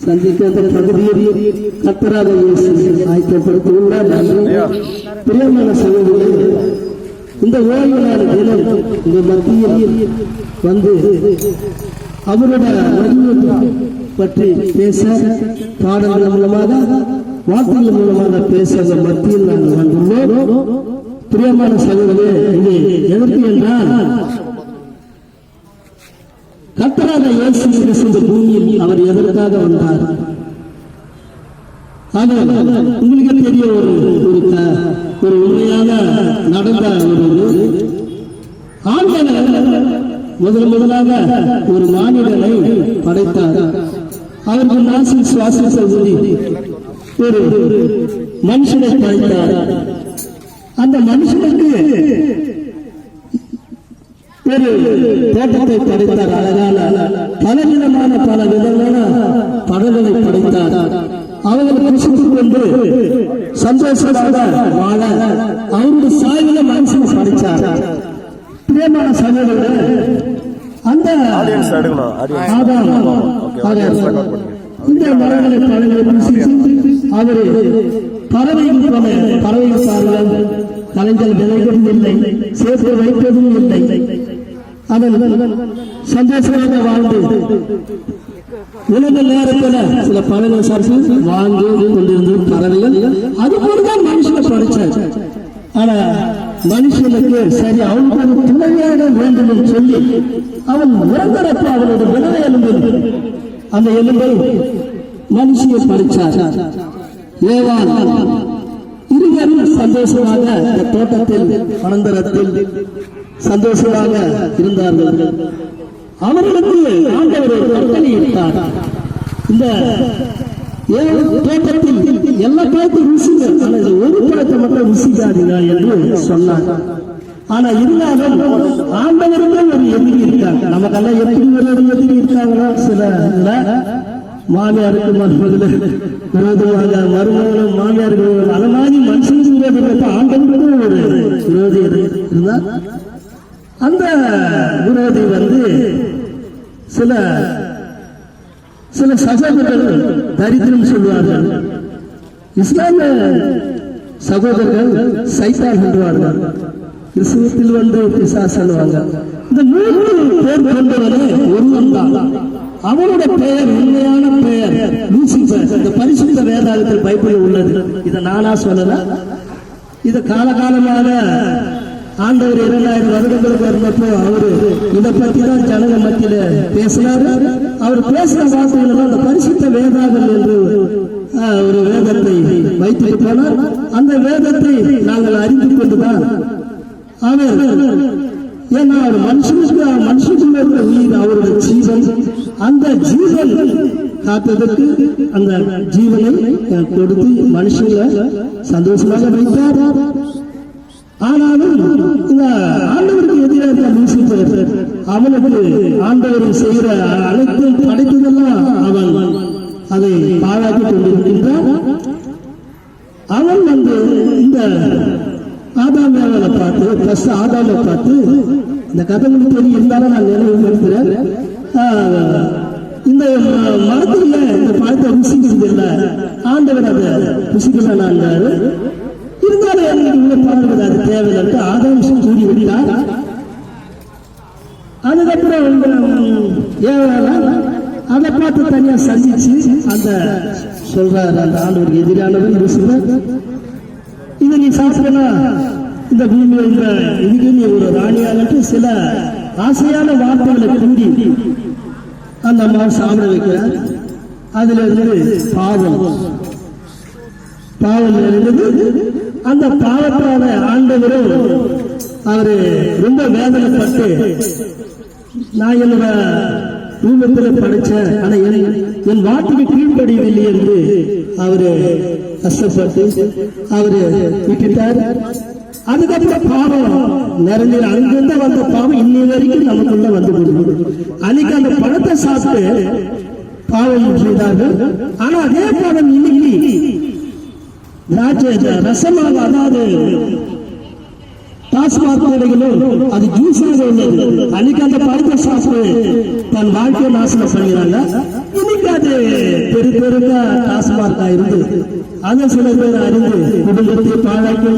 சந்திக்க அந்த பகுதியில் கத்தராக நன்றி பிரியமான சகோதரர்களே இந்த ஓய்வு நாள் தினம் இந்த மத்தியில் வந்து அவருடைய வழியை பற்றி பேச பாடல்கள் மூலமாக வார்த்தைகள் மூலமாக பேச அந்த மத்தியில் நாங்கள் வந்துள்ளோம். பிரியமான சகோதரர்களே இது எதற்கு என்றால் கத்தராக இயேசு கிறிஸ்து பூமியில் அவர் எதற்காக வந்தார் உங்களுக்கு தெரிய ஒரு ஒரு ஒரு உண்மையாக நடந்த ஒரு ஆண்டவர் முதல் முதலாக ஒரு மாநிலனை படைத்தார். அவர்கள் நாசில் சுவாசித்த ஒரு மனுஷனை படைத்தார். அந்த மனுஷனுக்கு ஒரு தோட்டத்தை படைத்தார். அழகான சந்தோஷமாக வாழ அவருடைய சாய்வில மனுஷன் படைத்தார் பிரியமான சகோதரர் அந்த இந்த மரங்களை அவரு பறவைகள் போல பறவைகள் பாருங்கள் கலைஞர் விலைகளும் இல்லை சேர்த்து வைப்பதும் இல்லை. அவன் சந்தோஷமாக வாழ்ந்து உணவு நேரத்தில் சில பறவைகள் சாப்பிட்டு வாழ்ந்து கொண்டிருந்த பறவைகள் அது போலதான் மனுஷனை படைச்சாச்சு ஆனா மனுஷனுக்கு சரி அவனுக்கு ஒரு துணையாக வேண்டும் என்று சொல்லி அவன் உறங்குறப்ப அவனோட வினவை எலும்பு அந்த எலும்பை மனுஷியை படைச்சார். ஏவான் இருவரும் சந்தோஷமாக இந்த தோட்டத்தில் அனந்தரத்தில் சந்தோஷமாக இருந்தார்கள். அவர்களுக்கு ஆண்டவர் ஒரு கட்டளையிட்டார் இந்த ஏழு தோட்டத்தில் எல்லா பழத்தையும் ருசிங்க. ஒரு பழத்தை மட்டும் ருசிக்காதீங்க என்று சொன்னார். ஆனா இருந்தாலும் ஆண்டவருக்கு ஒரு எதிரி இருக்காங்க நமக்கெல்லாம் எப்படி ஒரு எதிரி இருக்காங்களோ? சில மாமியாருக்கு மருமகள் விரோதமாக மருமகளும் மாமியாருக்கு அது மாதிரி மனுஷன் விரோதம் ஒரு விரோதி இருந்தா அந்த விரோதி வந்து சில சில சகோதரர்கள் தரித்திரம் சொல்வார்கள். இஸ்லாமிய சகோதரர்கள் சைத்தான் சொல்வார்கள். கிறிஸ்துவத்தில் வந்து பிசாசல்வாங்க இந்த மூன்று பேர் கொண்டவரே ஒருவன் தான். அவனோட பெயர் உண்மையான பெயர் லூசிபர். இந்த பரிசுத்த வேதாகத்தில் பைபிள் உள்ளது. இதை நானா சொல்லல. இது காலகாலமாக ஆண்டவர் இரண்டாயிரம் வருடங்களுக்கு இருந்தப்போ அவரு இதை பத்தி தான் ஜனங்க மத்தியில பேசினாரு. அவர் பேசின வார்த்தைகள் அந்த பரிசுத்த வேதாகல் என்று ஒரு வேதத்தை வைத்துட்டு போனார் அந்த வேதத்தை நாங்கள் அறிந்து கொண்டுதான் அவர் ஏன்னா அவர் மனுஷனுக்கு மனுஷனுக்குள்ள இருக்கிற உயிர் அவருடைய ஜீவன். அந்த ஜீவன் காத்ததற்கு அந்த ஜீவனை கொடுத்து மனுஷங்களை சந்தோஷமாக வைத்தார். ஆனாலும் இந்த ஆண்டவருக்கு எதிராக லூசிபர் அவனுக்கு ஆண்டவர் செய்கிற அனைத்து படைத்ததெல்லாம் அவன் அதை பாழாக்கி கொண்டிருக்கின்றான். அவன் வந்து இந்த ஆதாமியாவை பார்த்து பிளஸ் ஆதாமை பார்த்து இந்த கதை உங்களுக்கு தெரியும் இருந்தாலும் நான் நினைவுபடுத்துறேன் இந்த ம- மரத்துல இந்த பழத்தை ருசிக்கிறது இல்லை ஆண்டவர் அதை ருசிக்கலான்னாரு இருந்தாலும் ஆதாம்சம் அதுக்கப்புறம் இந்த ஏழாவது அதை பார்த்து தனியா சந்திச்சு அந்த சொல்றாரு அந்த ஆண்டவருக்கு எதிரானவன் ருசிவர் இதை நீ சாப்பிட்டனா இந்த பூமியில் இந்த இதுக்கு நீ ஒரு ராணியாகட்டு சில ஆசையான வார்த்தைகளை கூடி அந்த அம்மா சாப்பிட வைக்கிறார். அதுல இருந்து பாவம். பாவம் இருந்தது அந்த பாவத்தால ஆண்டவரும் அவரு ரொம்ப வேதனைப்பட்டு நான் என்னோட ரூபத்தில் படிச்சேன் ஆனா என் என் வாட்டுக்கு கீழ்ப்படியவில்லை என்று அவரு கஷ்டப்பட்டு அவரு விட்டுட்டார். அதுக்கப்புறம் பாவம் நிறைஞ்ச அங்கிருந்து வந்த பாவம் இன்னி வரைக்கும் நமக்குள்ள வந்து கொண்டிருக்கு அன்னைக்கு அந்த பழத்தை சாப்பிட்டு பாவம் செய்தார்கள். ஆனா அதே பாவம் இன்னைக்கு திராட்சை ரசமாக அதாவது டாஸ்மாக் கடைகளும் அது ஜூஸாக உள்ளது. அன்னைக்கு அந்த பழத்தை சாப்பிட்டு தன் வாழ்க்கையை நாசனம் பண்ணுகிறாங்க இன்னைக்கு அது பெரு பெருக்கா டாஸ்மார்க்கா இருந்து. அதை சில பேர் அறிந்து குடும்பத்தை பாழாக்கி